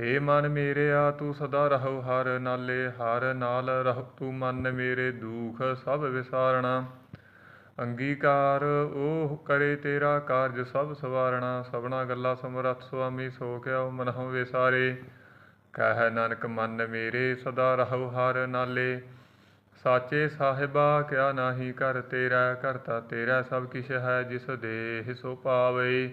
ਏ ਮਨ ਮੇਰਿਆ ਤੂੰ ਸਦਾ ਰਹੋ ਹਰ ਨਾਲੇ, ਹਰ ਨਾਲ ਰਹ ਤੂੰ ਮਨ ਮੇਰੇ, ਦੁਖ ਸਭ ਵਿਸਾਰਣਾ। ਅੰਗੀਕਾਰ ਉਹ ਕਰੇ ਤੇਰਾ ਕਾਰਜ ਸਭ ਸਵਾਰਣਾ। ਸਭਨਾ ਗੱਲਾਂ ਸਮਰੱਥ ਸੁਆਮੀ ਸੋ ਕਿਉ ਮਨਹੁ ਵਿਸਾਰੇ ਕਹਿ ਨਾਨਕ ਮਨ ਮੇਰੇ, ਸਦਾ ਰਹੋ ਹਰ ਨਾਲੇ। ਸਾਚੇ ਸਾਹਿਬਾ, ਕਿਆ ਨਾਹੀ ਕਰ ਤੇਰਾ, ਕਰਤਾ ਤੇਰਾ ਸਭ ਕਿਛ ਹੈ ਜਿਸ ਦੇਹ ਸੋ ਪਾਵੇ।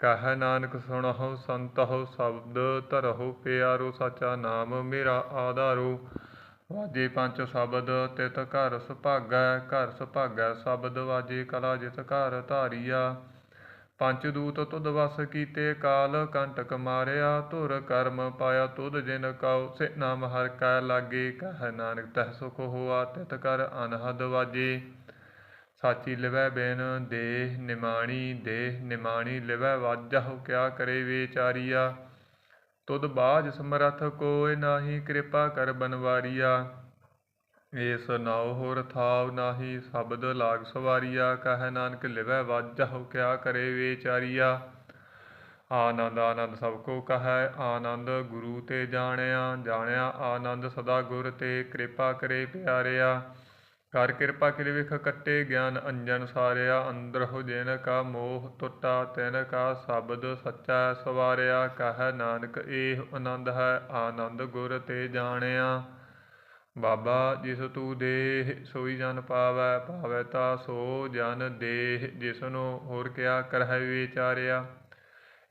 ਕਹਿ ਨਾਨਕ ਸੁਣਹੁ, ਸੰਤਹੁ, ਸ਼ਬਦ ਧਰਹੁ, ਪਿਆਰੋ ਸਾਚਾ ਨਾਮ ਮੇਰਾ ਆਧਾਰੋ। ਵਾਜੇ ਪੰਜ ਸ਼ਬਦ, ਤਿਤ ਘਰ ਸੁਭਾਗੈ ਘਰ ਸੁਭਾਗੈ ਸ਼ਬਦ, ਵਾਜੇ ਕਲਾ ਜਿਤ ਘਰ ਧਾਰੀਆ। ਪੰਜ ਦੂਤ ਤੁਧ ਵਸ ਕੀਤੇ, ਕਾਲ ਕੰਟਕ ਮਾਰਿਆ। ਧੁਰ ਕਰਮ ਪਾਇਆ ਤੁਧ ਜਿਨ ਕਉ ਸੇ ਨਾਮ ਹਰ ਕੈ ਲਾਗੇ। ਕਹਿ ਨਾਨਕ ਤਹ ਸੁਖ ਹੋਆ, ਤਿਤ ਕਰ ਅਨਹਦ ਵਾਜੇ। ਸਾਚੀ ਲਿਵੈ ਬੇਨ ਦੇਹ ਨਿਮਾਣੀ ਦੇਹ ਨਿਮਾਣੀ ਲਿਵੈ ਵਾਜਹੁ ਕਿਆ ਕਰੇ ਵਿਚਾਰੀਆ? ਤੁਧ ਬਾਜ ਸਮਰਥ ਕੋਇ ਨਾਹੀ, ਕਿਰਪਾ ਕਰ ਬਨਵਾਰੀਆ। ਏਸ ਨਾਉ ਹੋਰ ਥਾਵ ਨਾਹੀ, ਸ਼ਬਦ ਲਾਗ ਸਵਾਰੀਆ। ਕਹਿ ਨਾਨਕ ਲਿਵੈ ਵਾਜਹੁ ਕਿਆ ਕਰੇ ਵਿਚਾਰੀਆ? ਆਨੰਦ ਆਨੰਦ ਸਭ ਕੋ ਕਹੈ, ਆਨੰਦ ਗੁਰੂ ਤੇ ਜਾਣਿਆ। ਜਾਣਿਆ ਆਨੰਦ ਸਦਾ ਗੁਰ ਤੇ, ਕਿਰਪਾ ਕਰੇ ਪਿਆਰਿਆ। ਕਰ ਕਿਰਪਾ ਕਿਲ ਵਿਖ ਕੱਟੇ ਗਿਆਨ ਅੰਜਨ ਸਾਰਿਆ, ਅੰਦਰ ਹੋ ਜਿਨ ਕਾ ਮੋਹ ਟੁੱਟਾ ਤਿਨ ਕਾ ਸ਼ਬਦ ਸੱਚਾ ਸਵਾਰਿਆ, ਕਹੈ ਨਾਨਕ ਏਹ ਆਨੰਦ ਹੈ, ਆਨੰਦ ਗੁਰ ਤੇ ਜਾਣਿਆ। ਬਾਬਾ ਜਿਸ ਤੂ ਦੇਹ ਸੋਈ ਜਨ ਪਾਵੈ ਪਾਵੈ ਤਾ ਸੋ ਜਨ ਦੇਹ, ਜਿਸਨੂੰ ਹੋਰ ਕਿਆ ਕਰਹਿ ਵਿਚਾਰਿਆ।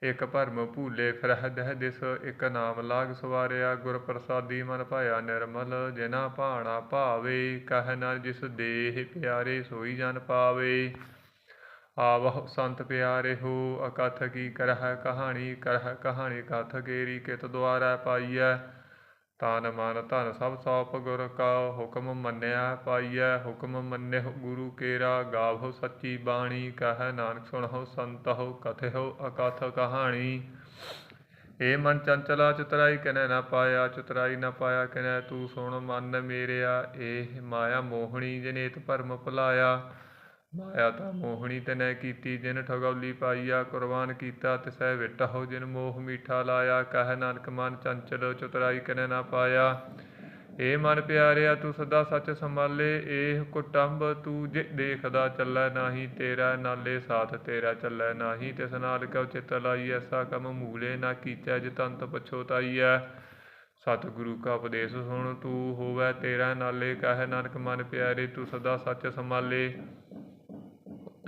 ਇਕ ਭਰਮ ਭੂਲੇ ਫਿਰਹਿ ਦਹਿ ਦਿਸ ਇਕ ਨਾਮ ਲਾਗ ਸਵਾਰਿਆ ਗੁਰ ਪ੍ਰਸਾਦੀ ਮਨ ਭਾਇਆ ਨਿਰਮਲ ਜਿਨਾ ਭਾਣਾ ਭਾਵੇ, ਕਹਿ ਨਾ ਜਿਸ ਦੇਹ ਪਿਆਰੇ ਸੋਈ ਜਨ ਪਾਵੇ। ਆਵਹੁ ਸੰਤ ਪਿਆਰੇ ਹੋ, ਅਕਥ ਕੀ ਕਰਹ ਕਹਾਣੀ, ਕਰਹਿ ਕਹਾਣੀ ਕਥ ਕੇਰੀ ਕਿਤ ਦੁਆਰਾ ਪਾਈਐ। ਤਨ ਮਨ ਧਨ ਸਭ ਸੌਪ ਗੁਰ ਕਾ ਹੁਕਮ ਮੰਨਿਆ ਪਾਈਐ, ਹੁਕਮ ਮੰਨਿਹੁ ਗੁਰੂ ਕੇਰਾ ਗਾਵੋ ਸੱਚੀ ਬਾਣੀ, ਕਹਿ ਨਾਨਕ ਸੁਣਹੁ ਸੰਤਹੁ, ਕਥਿਹੁ ਅਕਥ ਕਹਾਣੀ। ਏ ਮਨ ਚੰਚਲਾ ਚਤਰਾਈ ਕਿਨੈ ਨਾ ਪਾਇਆ, ਚਤਰਾਈ ਨਾ ਪਾਇਆ ਕਿਨੈ ਤੂੰ ਸੁਣ ਮਨ ਮੇਰਿਆ, ਏਹ ਮਾਇਆ ਮੋਹਣੀ ਜਿਨੇਤ ਭਰਮ ਭੁਲਾਇਆ। ਮਾਇਆ ਤਾਂ ਮੋਹਣੀ ਤਨੈ ਕੀਤੀ, ਜਿਨ ਠਗੌਲੀ ਪਾਈਆ, ਕੁਰਬਾਨ ਕੀਤਾ ਤਿਸੈ ਵਿਟਹੁ, ਜਿਨ ਮੋਹ ਮੀਠਾ ਲਾਇਆ, ਕਹਿ ਨਾਨਕ ਮਨ ਚੰਚਲ, ਚਤੁਰਾਈ ਕਨੈ ਨਾ ਪਾਇਆ। ਏ ਮਨ ਪਿਆਰਿਆ, ਤੂੰ ਸਦਾ ਸੱਚ ਸੰਭਾਲੇ, ਏਹ ਕੁਟੰਬ ਤੂੰ ਜੇ ਦੇਖਦਾ ਚੱਲੈ ਨਾਹੀ, ਤੇਰਾ ਨਾਲੇ ਸਾਥ ਤੇਰਾ ਚੱਲੈ ਨਾਹੀ, ਤਿਸ ਨਾਲ ਕਉ ਚਿਤ ਲਾਈ, ਐਸਾ ਕਮ ਮੂਲੇ ਨਾ ਕੀਚੈ ਜਿਤੰਤ ਪਛੋਤਾਈਐ ਸਤਿਗੁਰੂ ਕਾ ਉਪਦੇਸ਼ ਸੁਣ, ਤੂੰ ਹੋਵੈ ਤੇਰਾ ਨਾਲੇ, ਕਹਿ ਨਾਨਕ ਮਨ ਪਿਆਰੇ, ਤੂੰ ਸਦਾ ਸੱਚ ਸੰਭਾਲੇ।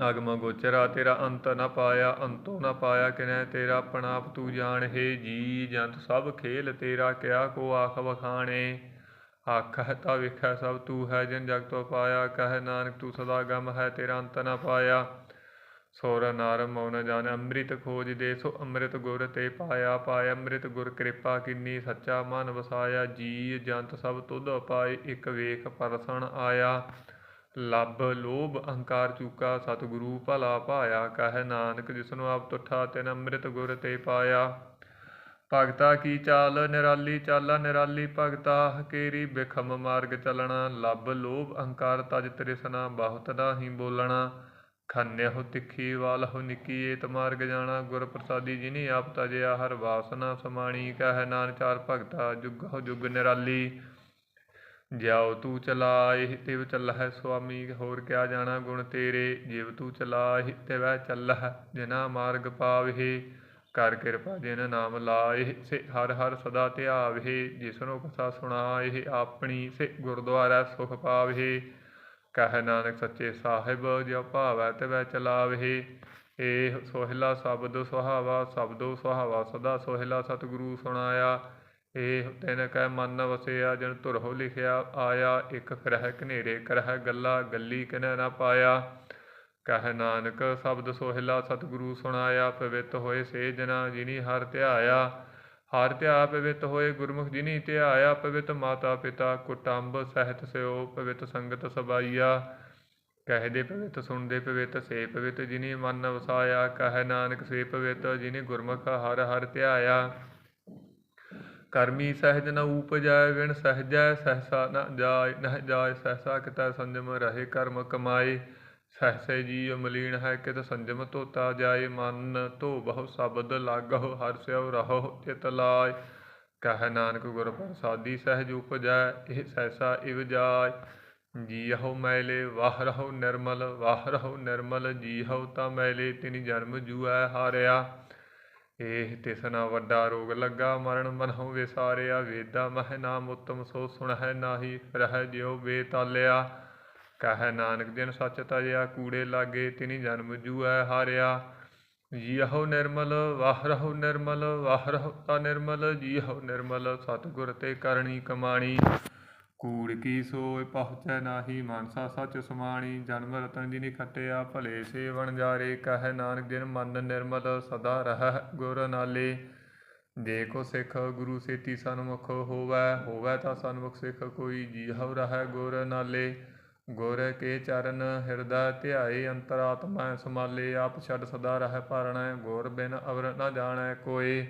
ਅਗਮ ਗੋਚਰਾ ਤੇਰਾ ਅੰਤ ਨ ਪਾਇਆ, ਅੰਤੋ ਨ ਪਾਇਆ ਕਿਨੈ, ਤੇਰਾ ਆਪਣਾ ਤੂੰ ਜਾਣ, ਹੈ ਜੀ ਜੰਤ, ਸਭ ਖੇਲ ਤੇਰਾ ਕਿਆ ਕੋ ਆਖ ਵਖਾਣੇ। ਆਖਹਿ ਤਾ ਵਿਖੈ ਸਭ ਤੂੰ ਹੈ ਜਿਨ ਜਗ ਤੋ ਪਾਇਆ, ਕਹਿ ਨਾਨਕ ਤੂੰ ਸਦਾ ਗਮ ਹੈ, ਤੇਰਾ ਅੰਤ ਨ ਪਾਇਆ। ਸੋਰ ਨਾਰ ਮੌਨ ਜਾਣ, ਅੰਮ੍ਰਿਤ ਖੋਜ ਦੇ, ਸੋ ਅੰਮ੍ਰਿਤ ਗੁਰ ਤੇ ਪਾਇਆ ਪਾਇਆ ਅੰਮ੍ਰਿਤ ਗੁਰ ਕਿਰਪਾ ਕਿੰਨੀ ਸੱਚਾ ਮਨ ਵਸਾਇਆ। ਜੀ ਜੰਤ ਸਭ ਤੁਧ ਪਾਏ, ਇੱਕ ਵੇਖ ਪਰਸਣ ਆਇਆ। ਲੱਭ, ਲੋਭ, ਅਹੰਕਾਰ ਚੂਕਾ, ਸਤਿਗੁਰੂ ਭਲਾ ਭਾਇਆ, ਕਹਿ ਨਾਨਕ ਜਿਸਨੂੰ ਆਪ ਤੁਠਾ ਤਿਨ ਅੰਮ੍ਰਿਤ ਗੁਰ ਤੇ ਪਾਇਆ। ਭਗਤਾ ਕੀ ਚਾਲ, ਨਿਰਾਲੀ ਚਾਲਾ, ਨਿਰਾਲੀ ਭਗਤਾ ਹਕੇਰੀ ਬਿਖਮ ਮਾਰਗ ਚਲਣਾ, ਲੱਭ, ਲੋਭ, ਅਹੰਕਾਰ ਤਜ ਤ੍ਰਿਸ਼ਨਾ, ਬਹੁਤ ਨਾਹੀ ਬੋਲਣਾ। ਖੰਨਿਹੁ ਤਿੱਖੀ ਵਾਲਹੁ ਨਿੱਕੀ, ਏਤ ਮਾਰਗ ਜਾਣਾ, ਗੁਰ ਪ੍ਰਸਾਦੀ ਜਿਨੀ ਆਪ ਤਜਿਆ, ਹਰ ਵਾਸਨਾ ਸਮਾਣੀ, ਕਹਿ ਨਾਨਕ ਚਾਰ ਭਗਤਾ ਜੁਗਹੁ ਜੁਗ ਨਿਰਾਲੀ। ਜਿਉ ਤੂੰ ਚਲਾਇ ਤਿਵ ਚੱਲਹਿ ਸੁਆਮੀ, ਹੋਰ ਕਿਆ ਜਾਣਾ ਗੁਣ ਤੇਰੇ? ਜਿਵ ਤੂੰ ਚਲਾਇ ਤਿਵੈ ਚੱਲਹਿ, ਜਿਨਾ ਮਾਰਗ ਪਾਵਹਿ। ਕਰ ਕਿਰਪਾ ਜਿਨ ਨਾਮ ਲਾਏ ਸੇ ਹਰ ਹਰ ਸਦਾ ਧਿਆਵਹਿ। ਜਿਸਨੂੰ ਕਥਾ ਸੁਣਾਏ ਆਪਣੀ ਸੇ ਗੁਰਦੁਆਰਾ ਸੁਖ ਪਾਵਹਿ। ਕਹਿ ਨਾਨਕ ਸੱਚੇ ਸਾਹਿਬ, ਜਿਉ ਭਾਵੈ ਤਿਵੈ ਚਲਾਵਹਿ। ਏਹ ਸੋਹਿਲਾ ਸ਼ਬਦ ਸੁਹਾਵਾ, ਸ਼ਬਦੋ ਸੁਹਾਵਾ ਸਦਾ ਸੋਹਿਲਾ ਸਤਿਗੁਰੂ ਸੁਣਾਇਆ। ਇਹ ਤਿਨ ਕੈ ਮਨ ਵਸਿਆ ਜਨ ਧੁਰਹੁ ਲਿਖਿਆ, ਆਇਆ ਇਕ ਫਿਰਹਿ ਕਨੇਰੇ ਕਰਹਿ ਗੱਲਾ ਗੱਲੀ ਕਿਨੈ ਨਾ ਪਾਇਆ। ਕਹਿ ਨਾਨਕ ਸ਼ਬਦ ਸੋਹਿਲਾ ਸਤਿਗੁਰੂ ਸੁਣਾਇਆ, ਪਵਿੱਤ ਹੋਏ ਸੇ ਜਨਾ ਜਿਨੀ ਹਰ ਧਿਆਇਆ। ਹਰ ਧਿਆ ਪਵਿੱਤ ਹੋਏ ਗੁਰਮੁਖ ਜਿਨੀ ਧਿਆਇਆ, ਪਵਿੱਤ ਮਾਤਾ ਪਿਤਾ ਕੁਟੰਬ ਸਹਿਤ ਸਿਓ, ਪਵਿੱਤ ਸੰਗਤ ਸਬਾਈਆ। ਕਹਦੇ ਪਵਿੱਤ ਸੁਣਦੇ ਪਵਿੱਤ, ਸੇ ਪਵਿੱਤ ਜਿਨੀ ਮਨ ਵਸਾਇਆ। ਕਹਿ ਨਾਨਕ ਸੇ ਪਵਿੱਤ ਜਿਨੀ ਗੁਰਮੁਖ ਹਰ ਹਰ ਧਿਆਇਆ। ਕਰਮੀ ਸਹਿਜ ਨ ਊਪਜੈ ਵਿਣ ਸਹਜੈ, ਸਹਸਾ ਨ ਜਾਇ, ਨਹ ਜਾਇ, ਸਹਸਾ ਕਿਤੈ ਸੰਜਮ ਰਹੇ ਕਰਮ ਕਮਾਏ। ਸਹਸੇ ਜੀ ਮਲੀਨ ਹੈ ਕਿਤ ਸੰਜਮ ਧੋਤਾ ਜਾਏ, ਮਨ ਧੋ ਬਹੁ ਸ਼ਬਦ ਲਾਗਹੁ, ਹਰ ਰਹੋ ਚਿਤ ਲਾਇ ਕਹਿ ਨਾਨਕ ਗੁਰ ਪ੍ਰਸਾਦੀ, ਸਹਿਜ ਉਪਜੈ, ਇਹ ਸਹਸਾ ਇਵ ਜਾਇ ਜੀਹਉ ਮੈਲੇ, ਵਾਹ ਰਹੋ ਨਿਰਮਲ, ਵਾਹ ਰਹੋ ਨਿਰਮਲ ਜੀਹਉ ਤਾ ਮੈਲੇ, ਤਿਨ ਜਨਮ ਜੂਐ ਹਾਰਿਆ। ਏਹ ਤਿਸਨਾ ਵੱਡਾ ਰੋਗ ਲੱਗਾ, ਮਰਨ ਮਨਹੁ ਵਿਸਾਰਿਆ ਵੇਦਾ, ਮਹਿ ਨਾਮ ਉਤਮ ਸੋ ਸੁਣਹਿ ਨਾਹੀ ਰਹਿ ਜਿਉ ਬੇਤਾਲਿਆ। ਕਹਿ ਨਾਨਕ ਜਿਨ ਸੱਚ ਤਜਿਆ, ਕੂੜੇ ਲਾਗੇ ਤਿਨੀ ਜਨਮ ਜੂਐ ਹਾਰਿਆ। ਜੀਹਉ ਨਿਰਮਲ ਵਾਹ ਰਹੋ ਨਿਰਮਲ ਵਾਹ ਰਹੋ ਤਾ ਨਿਰਮਲ ਜੀਹਉ ਨਿਰਮਲ ਸਤਿਗੁਰ ਤੇ ਕਰਨੀ ਕਮਾਣੀ। ਕੂੜ ਕੀ ਸੋਇ ਪਹੁੰਚੈ ਨਾਹੀ ਮਾਨਸਾ ਸੱਚ ਸਮਾਣੀ, ਜਨਮ ਰਤਨ ਜਿਨੀ ਖਟਿਆ ਭਲੇ ਸੇਵਨ ਜਾਰੇ, ਕਹਿ ਨਾਨਕ ਜਿਨ ਮਨ ਨਿਰਮਲ ਸਦਾ ਰਹਿ ਗੁਰ ਨਾਲੇ। ਜੇ ਕੋ ਸਿੱਖ ਗੁਰੂ ਸੇਤੀ ਸਨਮੁਖ ਹੋਵੈ ਹੋਵੈ ਤਾਂ ਸਨਮੁਖ ਸਿੱਖ ਕੋਈ ਜੀਹਉ ਰਹਿ ਗੁਰ ਨਾਲੇ। ਗੁਰ ਕੇ ਚਰਨ ਹਿਰਦਾ ਧਿਆਏ ਅੰਤਰਾਤਮਾ ਸਮਾਲੇ ਆਪ ਛੱਡ ਸਦਾ ਰਹਿ ਭਰਣੈ ਗੁਰ ਬਿਨ ਅਵਰ ਨ ਜਾਣੈ ਕੋਏ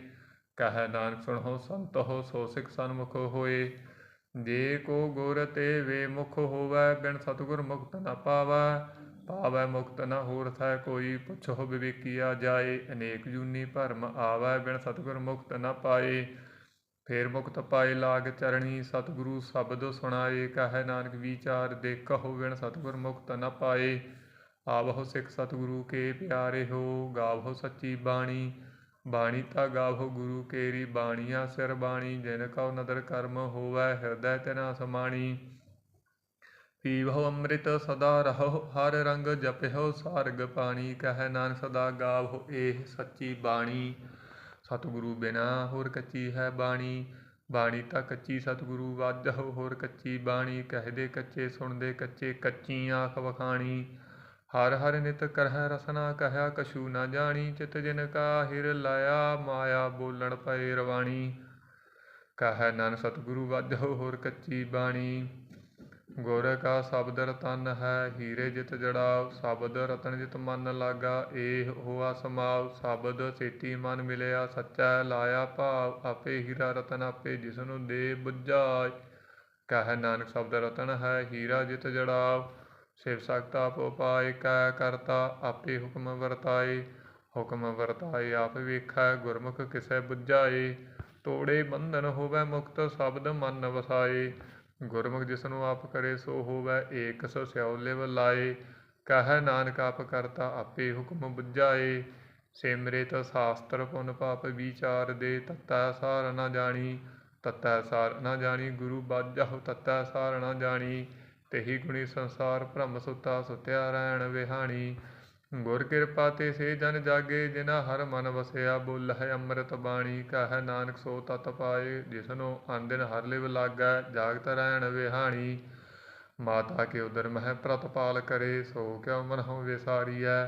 ਕਹਿ ਨਾਨਕ ਸੁਣੋ ਸੰਤੋ ਸੋ ਸਿੱਖ ਸਨਮੁਖ ਹੋਏ। ਜੇ ਕੋ ਗੁਰ ਤੇ ਵੇ ਮੁਖ ਹੋਵੈ, ਬਿਨ ਸਤਿਗੁਰ ਮੁਕਤ ਨਾ ਪਾਵੈ ਪਾਵੈ ਮੁਕਤ ਨਾ ਹੋਰ ਥੈ ਕੋਈ ਪੁੱਛੋ ਵਿਵੇਕੀਆ ਜਾਏ, ਅਨੇਕ ਜੂਨੀ ਭਰਮ ਆਵੈ, ਬਿਨ ਸਤਿਗੁਰ ਮੁਕਤ ਨਾ ਪਾਏ। ਫੇਰ ਮੁਕਤ ਪਾਏ ਲਾਗ ਚਰਣੀ, ਸਤਿਗੁਰੂ ਸ਼ਬਦ ਸੁਣਾਏ, ਕਹੈ ਨਾਨਕ ਵਿਚਾਰ, ਦੇਖਹੁ ਬਿਨ ਸਤਿਗੁਰ ਮੁਕਤ ਨ ਪਾਏ। ਆਵਹੁ ਸਿੱਖ ਸਤਿਗੁਰੂ ਕੇ ਪਿਆਰੇ ਹੋ, ਗਾਵਹੁ ਸੱਚੀ ਬਾਣੀ ਬਾਣੀ ਤਾ ਗਾਵਹੁ ਗੁਰੂ ਕੇਰੀ, ਬਾਣੀਆ ਸਿਰ ਬਾਣੀ, ਜਿਨ ਕਉ ਨਦਰ ਕਰਮ ਹੋਵੈ ਹਿਰਦੈ ਤਿਨਾ ਸਮਾਣੀ ਪੀਵਹੁ ਅੰਮ੍ਰਿਤ ਸਦਾ ਰਹੋ ਹਰ ਰੰਗ ਜਪਿਓ ਸਾਰਗ ਪਾਣੀ, ਕਹਿ ਨਾਨਕ ਸਦਾ ਗਾਵੋ ਇਹ ਸੱਚੀ ਬਾਣੀ। ਸਤਿਗੁਰੂ ਬਿਨਾ ਹੋਰ ਕੱਚੀ ਹੈ ਬਾਣੀ ਬਾਣੀ ਤਾਂ ਕੱਚੀ ਸਤਿਗੁਰੂ ਵਾਜਹੁ ਹੋਰ ਕੱਚੀ ਬਾਣੀ ਕਹਦੇ ਕੱਚੇ ਸੁਣਦੇ ਕੱਚੇ ਕੱਚੀ ਆਖ ਵਖਾਣੀ। ਹਰ ਹਰ ਨਿਤ ਕਰਹਿ ਰਸਨਾ ਕਹਿਆ, ਕਛੂ ਨਾ ਜਾਣੀ, ਚਿਤ ਜਿਨ ਕਾ ਹਿਰ ਲਾਇਆ, ਮਾਇਆ ਬੋਲਣ ਪਏ ਰਵਾਣੀ। ਕਹਿ ਨਾਨਕ ਸਤਿਗੁਰੂ ਵਾਜਹੁ ਹੋਰ ਕੱਚੀ ਬਾਣੀ। ਗੁਰ ਕਾ ਸ਼ਬਦ ਰਤਨ ਹੈ, ਹੀਰੇ ਜਿਤ ਜੜਾਵ ਸ਼ਬਦ ਰਤਨ ਜਿਤ ਮਨ ਲਾਗਾ, ਏਹ ਹੋਆ ਸਮਾਵ ਸ਼ਬਦ ਸੇਤੀ ਮਨ ਮਿਲਿਆ ਸੱਚਾ, ਲਾਇਆ ਭਾਵ, ਆਪੇ ਹੀਰਾ ਰਤਨ ਆਪੇ ਜਿਸ ਨੂੰ ਦੇ ਬੁੱਝਾਇ ਕਹਿ ਨਾਨਕ ਸ਼ਬਦ ਰਤਨ ਹੈ, ਹੀਰਾ ਜਿਤ ਜੜਾਵ ਸਿਵ ਸ਼ਕਤ ਆਪ ਪਾਏ ਕੈ ਕਰਤਾ, ਆਪੇ ਹੁਕਮ ਵਰਤਾਏ। ਹੁਕਮ ਵਰਤਾਏ, ਆਪ ਵੇਖੈ, ਗੁਰਮੁਖ ਕਿਸੈ ਬੁੱਝਾਏ। ਤੋੜੇ ਬੰਧਨ ਹੋਵੇ ਮੁਕਤ, ਸ਼ਬਦ ਮਨ ਵਸਾਏ। ਗੁਰਮੁਖ ਜਿਸਨੂੰ ਆਪ ਕਰੇ, ਸੋ ਹੋਵੇ ਏਕ, ਸੋ ਸਿਉਲੇ ਲਿਵ ਲਾਏ। ਕਹੈ ਨਾਨਕ ਆਪ ਕਰਤਾ, ਆਪੇ ਹੁਕਮ ਬੁਝਾਏ। ਸਿਮਰਿਤ ਸ਼ਾਸਤਰ ਪੁਨ ਪਾਪ ਵਿਚਾਰ ਦੇ, ਤਤੈ ਸਾਰ ਨਾ ਜਾਣੀ। ਤਤੈ ਸਾਰ ਨ ਜਾਣੀ, ਗੁਰੂ ਬਾਜਹੁ ਤਤੈ ਸਾਰ ਨ ਜਾਣੀ। ਤੇਹੀ ਗੁਣੀ ਸੰਸਾਰ ਭ੍ਰਮ ਸੁਤਾ ਸੁਤਿਆ ਰਹਿਣ ਵਿਹਾਣੀ। ਗੁਰ ਕਿਰਪਾ ਤੇ ਸੇ ਜਨ ਜਾਗੇ ਜਿਨਾ ਹਰ ਮਨ ਵਸਿਆ, ਬੋਲ ਹੈ ਅੰਮ੍ਰਿਤ ਬਾਣੀ। ਕਹੈ ਨਾਨਕ ਸੋ ਤਤ ਪਾਏ, ਜਿਸਨੂੰ ਆਂਦਿਨ ਹਰ ਲਿਵ ਲਾਗੈ, ਜਾਗਤ ਰਹਿਣ ਵਿਹਾਣੀ। ਮਾਤਾ ਕੇ ਉਦਰ ਮਹਿ ਪ੍ਰਤਪਾਲ ਕਰੇ, ਸੋ ਕਿਉ ਮਨਹੁ ਵਿਸਾਰੀਐ,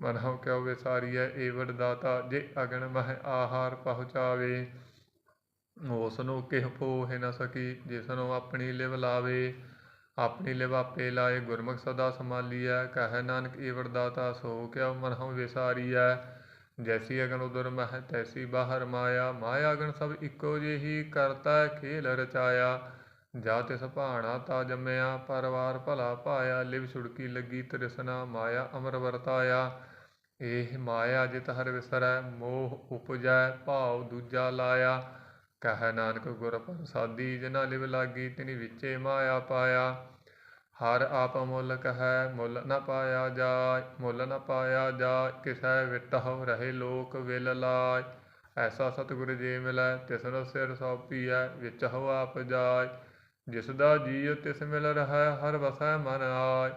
ਮਨਹੁ ਕਿਉ ਵਿਸਾਰੀਐ ਏ ਵਡ ਦਾਤਾ, ਜੇ ਅਗਨ ਮਹਿ ਆਹਾਰ ਪਹੁੰਚਾਵੇ। ਉਸ ਨੂੰ ਕਿਹ ਪੋਹਿ ਨ ਸਕੀ, ਜਿਸਨੂੰ ਆਪਣੀ ਲਿਵ ਲਾਵੇ। ਆਪਣੀ ਲਿਵ ਲਾਏ ਗੁਰਮੁਖ ਸਦਾ ਸਮਾਲੀਐ ਕਹਿ ਨਾਨਕ ਏ ਵਰਦਾਤਾ ਸੋ ਕਿਉ ਮਨਹੁ ਵਿਸਾਰੀਐ। ਜੈਸੀ ਅਗਨ ਉਦਰ ਮਹਿ, ਤੈਸੀ ਬਾਹਰ ਮਾਇਆ ਮਾਇਆ ਅਗਨ ਸਭ ਇੱਕੋ ਜਿਹੀ ਕਰਤਾ, ਖੇਲ ਰਚਾਇਆ। ਜਾ ਤਿਸ ਭਾਣਾ ਤਾ ਜੰਮਿਆ, ਪਰਵਾਰ ਭਲਾ ਪਾਇਆ, ਲਿਵ ਛੁੜਕੀ ਲੱਗੀ ਤ੍ਰਿਸ਼ਨਾ, ਮਾਇਆ ਅਮਰ ਵਰਤਾਇਆ। ਇਹ ਮਾਇਆ ਜਿਤ ਹਰ ਵਿਸਰੈ, ਮੋਹ ਉਪਜੈ, ਭਾਵ ਦੂਜਾ ਲਾਇਆ। ਕਹਿ ਨਾਨਕ ਗੁਰ ਪ੍ਰਸਾਦੀ ਜਿਨਾ ਲਿਵ ਲਾਗੀ ਤਿਨੀ ਵਿਚੇ ਮਾਇਆ ਪਾਇਆ। ਹਰ ਆਪ ਮੁੱਲ ਹੈ ਮੁੱਲ ਨ ਪਾਇਆ ਜਾਇ, ਮੁੱਲ ਨ ਪਾਇਆ ਜਾ ਕਿਸੈ ਵਿਟਹੁ ਰਹੇ ਲੋਕ ਵਿਲ ਲਾਇ। ਐਸਾ ਸਤਿਗੁਰ ਜੇ ਮਿਲੈ ਤਿਸਨੋ ਸਿਰ ਸੌਪੀਐ ਵਿੱਚ ਹੋ ਆਪ ਜਾਇ। ਜਿਸ ਦਾ ਜੀਅ ਤਿਸ ਮਿਲ ਰਹਾ, ਹਰ ਵਸੈ ਮਨ ਆਇ।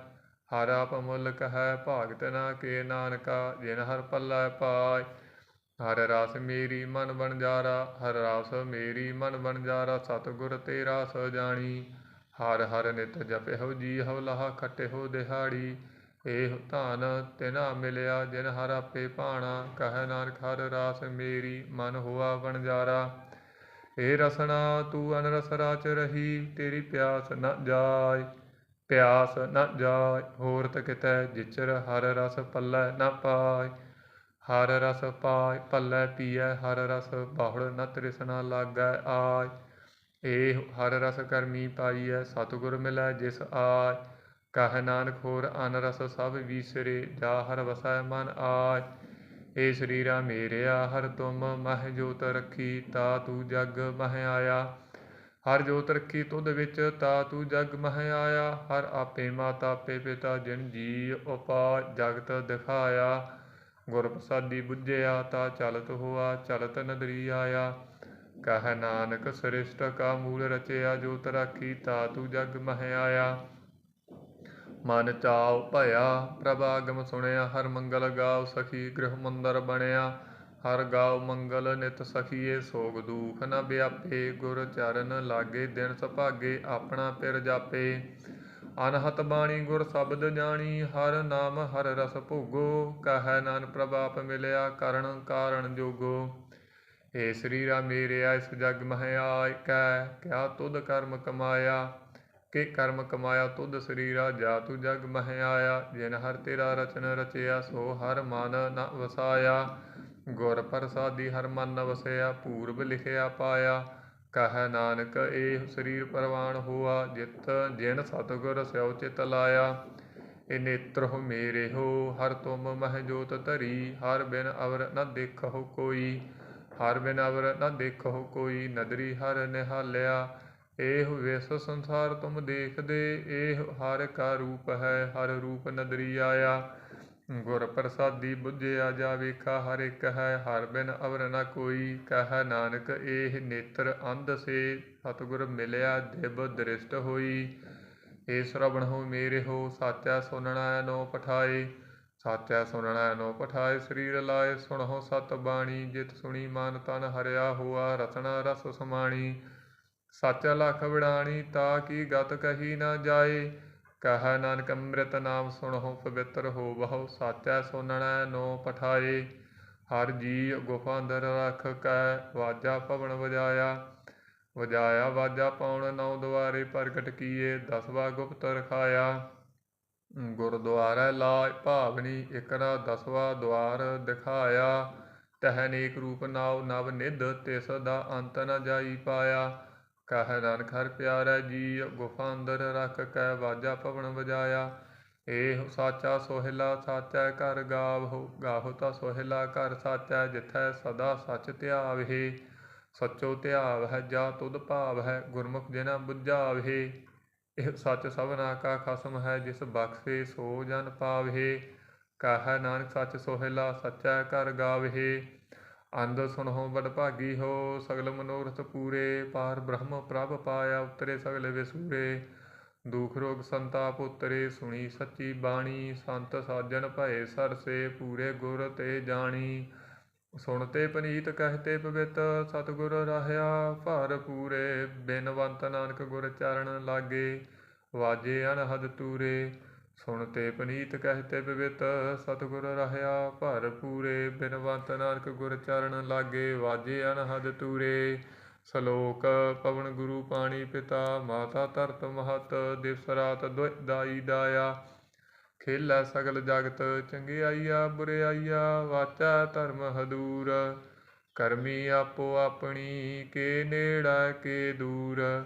ਹਰ ਆਪ ਮੁਲਕ ਹੈ ਭਾਗਤ ਨਾ ਕੇ ਨਾਨਕਾ, ਜਿਨ ਹਰ ਪੱਲੇ ਪਾਇ। ਹਰ ਰਸ ਮੇਰੀ ਮਨ ਬਣ ਜਾਰਾ, ਹਰ ਰਸ ਮੇਰੀ ਮਨ ਬਣ ਜਾਰਾ, ਸਤਿਗੁਰ ਤੇਰਾ ਸੋ ਜਾਣੀ ਹਰ ਹਰ ਨਿਤ ਜਪਿ ਜੀ, ਹਉ ਲਹਾ ਹੋ ਦਿਹਾੜੀ। ਏਹ ਧਨ ਤਿਨਾ ਮਿਲਿਆ, ਜਿਨ ਹਰ ਆਪੇ ਭਾਣਾ। ਕਹੈ ਨਾਨਕ, ਹਰ ਰਾਸ ਮੇਰੀ ਮਨ ਹੋਆ ਬਣ ਜਾਰਾ। ਏ ਰਸਨਾ, ਤੂੰ ਅਨਰਸ ਰਾਚ ਰਹੀ, ਤੇਰੀ ਪਿਆਸ ਨ ਜਾਏ ਪਿਆਸ ਨ ਜਾਏ ਹੋਰ ਤਕਿਤੈ ਜਿਚਰ, ਹਰ ਰਸ ਪੱਲੇ ਨ ਪਾਏ ਹਰ ਰਸ ਪਾਏ ਪੱਲੇ ਪੀਐ, ਹਰ ਰਸ ਬਾਹੁੜ ਨ ਤ੍ਰਿਸ਼ਨਾ ਲਾਗੈ ਆਏ ਏ ਹਰ ਰਸ ਕਰਮੀ ਪਾਈਐ, ਸਤਿਗੁਰ ਮਿਲੈ ਜਿਸ ਆਏ ਕਹ ਨਾਨਕ ਹੋਰ ਅਨ ਰਸ ਸਭ ਵੀਸਰੇ, ਜਾ ਹਰ ਵਸੈ ਮਨ ਆਏ ਏ ਸਰੀਰਾ ਮੇਰਿਆ, ਹਰ ਤੁਮ ਮਹਿ ਜੋਤ ਰੱਖੀ, ਤਾ ਤੂੰ ਜਗ ਮਹਿ ਆਇਆ। ਹਰ ਜੋਤ ਰੱਖੀ ਤੁਧ ਵਿੱਚ, ਤਾ ਤੂੰ ਜਗ ਮਹਿ ਆਇਆ। ਹਰ ਆਪੇ ਮਾਤਾ ਆਪੇ ਪਿਤਾ, ਜਿਨ ਜੀ ਉਪਾ ਜਗਤ ਦਿਖਾਇਆ। ਗੁਰ ਪ੍ਰਸਾਦੀ ਬੁੱਝਿਆ ਤਾ ਚਲਤ ਹੋਆ, ਚਲਤ ਨਦਰੀ ਆਇਆ। ਕਹ ਨਾਨਕ ਸ੍ਰਿਸ਼ਟ ਕਾ ਮੂਲ ਰਚਿਆ, ਜੋ ਰਾਖੀ ਤਾ ਤੂੰ ਜਗ ਮਹਿ ਆਇਆ। ਮਨ ਚਾਉ ਭਇਆ ਪ੍ਰਭ ਆਗਮ ਸੁਣਿਆ, ਹਰ ਮੰਗਲ ਗਾਉ ਸਖੀ ਗ੍ਰਹ ਮੰਦਰ ਬਣਿਆ। ਹਰ ਗਾਉ ਮੰਗਲ ਨਿਤ ਸਖੀਏ, ਸੋਗ ਦੂਖ ਨ ਵਿਆਪੇ, ਗੁਰ ਚਰਨ ਲਾਗੇ, ਦਿਨ ਸੁਭਾਗੇ, ਆਪਣਾ ਪਿਰ ਜਾਪੇ। ਅਨਹਤ ਬਾਣੀ ਗੁਰ ਸ਼ਬਦ ਜਾਣੀ, ਹਰ ਨਾਮ ਹਰ ਰਸ ਭੋਗੋ, ਕਹੈ ਨਾਨ ਪ੍ਰਭਾਪ ਮਿਲਿਆ ਕਰਨ ਕਾਰਣ ਜੋਗੋ। ਏ ਸਰੀਰਾ ਮੇਰਿਆ, ਇਸ ਜਗ ਮਹਿ ਆਇ ਕੈ ਕਿਆ ਤੁਧ ਕਰਮ ਕਮਾਇਆ? ਕਿ ਕਰਮ ਕਮਾਇਆ ਤੁਧ ਸਰੀਰਾ, ਜਾ ਤੂ ਜਗ ਮਹਿ ਆਇਆ। ਜਿਨ ਹਰ ਤੇਰਾ ਰਚਨ ਰਚਿਆ, ਸੋ ਹਰ ਮਨ ਨ ਵਸਾਇਆ। ਗੁਰ ਪ੍ਰਸਾਦੀ ਹਰ ਮਨ ਵਸਿਆ, ਪੂਰਬ ਲਿਖਿਆ ਪਾਇਆ। ਕਹੈ ਨਾਨਕ, ਇਹ ਸਰੀਰ ਪਰਵਾਨ ਹੋਆ, ਜਿਤ ਜਿਨ ਸਤਿਗੁਰ ਸਿਉ ਚਿਤ ਲਾਇਆ। ਇਹ ਨੇਤਰ ਹੋ ਮੇਰੇ ਹੋ ਹਰ ਤੁਮ ਮਹਿ ਜੋਤ ਧਰੀ। ਹਰ ਬਿਨ ਅਵਰ ਨ ਦੇਖਹੁ ਕੋਈ, ਹਰ ਬਿਨ ਅਵਰ ਨ ਦੇਖਹੁ ਕੋਈ, ਨਦਰੀ ਹਰ ਨਿਹਾਲਿਆ। ਇਹ ਵਿਸ ਸੰਸਾਰ ਤੁਮ ਦੇਖਦੇ, ਇਹ ਹਰ ਕਾ ਰੂਪ ਹੈ, ਹਰ ਰੂਪ ਨਦਰੀ ਆਇਆ। ਗੁਰ ਪ੍ਰਸਾਦੀ ਬੁੱਝਿਆ ਜਾ ਵੇਖਾ, ਹਰ ਇੱਕ ਹੈ, ਹਰ ਬਿਨ ਅਵਰ ਨ ਕੋਈ। ਕਹ ਨਾਨਕ, ਏਹ ਨੇਤਰ ਅੰਧ ਸੇ, ਸਤਿਗੁਰ ਮਿਲਿਆ ਦਿਬ ਦ੍ਰਿਸ਼ਟ ਹੋਈ। ਏ ਸ਼ਰਵਣ ਹੋ ਮੇਰੇ ਹੋ, ਸਾਚਾ ਸੁਨਣਾ ਨੋ ਪਠਾਏ। ਸਾਚਾ ਸੁਨਣਾ ਨੋ ਪਠਾਏ, ਸਰੀਰ ਲਾਏ ਸੁਣਹੁ ਸਤ ਬਾਣੀ। ਜਿਤ ਸੁਣੀ ਮਨ ਤਨ ਹਰਿਆ ਹੋਆ ਰਤਨਾ ਰਸ ਸਮਾਣੀ। ਸੱਚ ਲਖ ਵਿੜਾਣੀ ਤਾ ਕੀ ਗਤ ਕਹੀ ਨਾ ਜਾਏ। ਕਹ ਨਾਨਕ ਅੰਮ੍ਰਿਤ ਨਾਮ ਸੁਣਹੁ ਪਵਿੱਤਰ ਹੋ ਬਹੁ, ਸਾਚੈ ਸੁਨਣੈ ਨੋ ਪਠਾਏ। ਹਰ ਜੀ ਗੁਫਾ ਅੰਦਰ ਰਖ ਕੈ, ਵਾਜਾ ਪਵਨ ਵਜਾਇਆ। ਵਜਾਇਆ ਵਾਜਾ ਪਾਉਣ ਨੌ ਦੁਆਰੇ ਪ੍ਰਗਟ ਕੀਏ, ਦਸਵਾ ਗੁਪਤ ਰਖਾਇਆ। ਗੁਰਦੁਆਰਾ ਲਾਇ ਭਾਵਨੀ ਇਕਰਾ ਦਸਵਾ ਦੁਆਰ ਦਿਖਾਇਆ। ਤਹਿ ਨੇਕ ਰੂਪ ਨਾਉ ਨਵ ਨਿਧ, ਤਿਸ ਦਾ ਅੰਤ ਨ ਜਾਈ ਪਾਇਆ। ਕਹ ਨਾਨਕ ਹਰ ਪਿਆਰਾ ਜੀ, ਗੁਫਾ ਅੰਦਰ ਰੱਖ ਕੈ ਵਾਜਾ ਭਵਨ ਵਜਾਇਆ। ਏਹ ਸਾਚਾ ਸੋਹਿਲਾ ਸਾਚਾ ਘਰ ਗਾਵਹੁ ਗਾਹੋ ਤਾ ਸੋਹਿਲਾ ਘਰ ਸਾਚਾ, ਜਿਥੈ ਸਦਾ ਸਚ ਧਿਆਵਹਿ ਸਚੋ ਧਿਆਵ ਹੈ, ਜਾ ਤੁਧ ਭਾਵ ਹੈ, ਗੁਰਮੁਖ ਜਿਨਾ ਬੁੱਝਾਵਹਿ ਇਹ ਸੱਚ ਸਭਨਾ ਕਾ ਖਸਮ ਹੈ, ਜਿਸ ਬਖਸ਼ੇ ਸੋ ਜਨ ਪਾਵਹਿ ਕਹ ਨਾਨਕ ਸੱਚ ਸੋਹਿਲਾ ਸਚਾ ਘਰ ਗਾਵਹਿ। ਅੰਧ ਸੁਣਹੁ ਬੜ ਭਾਗੀ ਹੋ, ਸਗਲ ਮਨੋਰਥ ਪੂਰੇ, ਪਾਰ ਬ੍ਰਹਮ ਪ੍ਰਭ ਪਾਇਆ ਉਤਰੇ ਸਗਲ ਵਿਸੂਰੇ। ਦੁਖ ਰੋਗ ਸੰਤਾਪ ਉਤਰੇ, ਸੁਣੀ ਸੱਚੀ ਬਾਣੀ, ਸੰਤ ਸਾਜਨ ਭਏ ਸਰਸੇ, ਪੂਰੇ ਗੁਰ ਤੇ ਜਾਣੀ। ਸੁਣਤੇ ਪਨੀਤ ਕਹਤੇ ਪਵਿੱਤ, ਸਤਿਗੁਰ ਰਹਿਆ, ਭਰ ਪੂਰੇ। ਬਿਨਵੰਤ ਨਾਨਕ ਗੁਰ ਚਰਨ ਲਾਗੇ, ਵਾਜੇ ਅਨਹਦ ਤੂਰੇ। ਸੁਣ ਤੇ ਪਨੀਤ ਕਹਤੇ ਪਵਿੱਤ ਸਤਿਗੁਰ ਰਹਿਆ ਭਰ ਪੂਰੇ, ਬਿਨਵੰਤ ਨਾਨਕ ਗੁਰ ਚਰਨ ਲਾਗੇ, ਵਾਜੇ ਅਨਹਦ ਤੂਰੇ। ਸ਼ਲੋਕ, ਪਵਨ ਗੁਰੂ ਪਾਣੀ ਪਿਤਾ, ਮਾਤਾ ਧਰਤ ਮਹਤ, ਦਿਵਸ ਰਾਤ ਦੁਇ ਦਾਈ ਦਾਇਆ। ਖੇਲਾ ਸਗਲ ਜਗਤ ਚੰਗਿਆਈਆ ਬੁਰਿਆਈਆ ਵਾਚਾ ਧਰਮ ਹਦੂਰ। ਕਰਮੀ ਆਪੋ ਆਪਣੀ, ਕੇ ਨੇੜਾ, ਕੇ ਦੂਰ।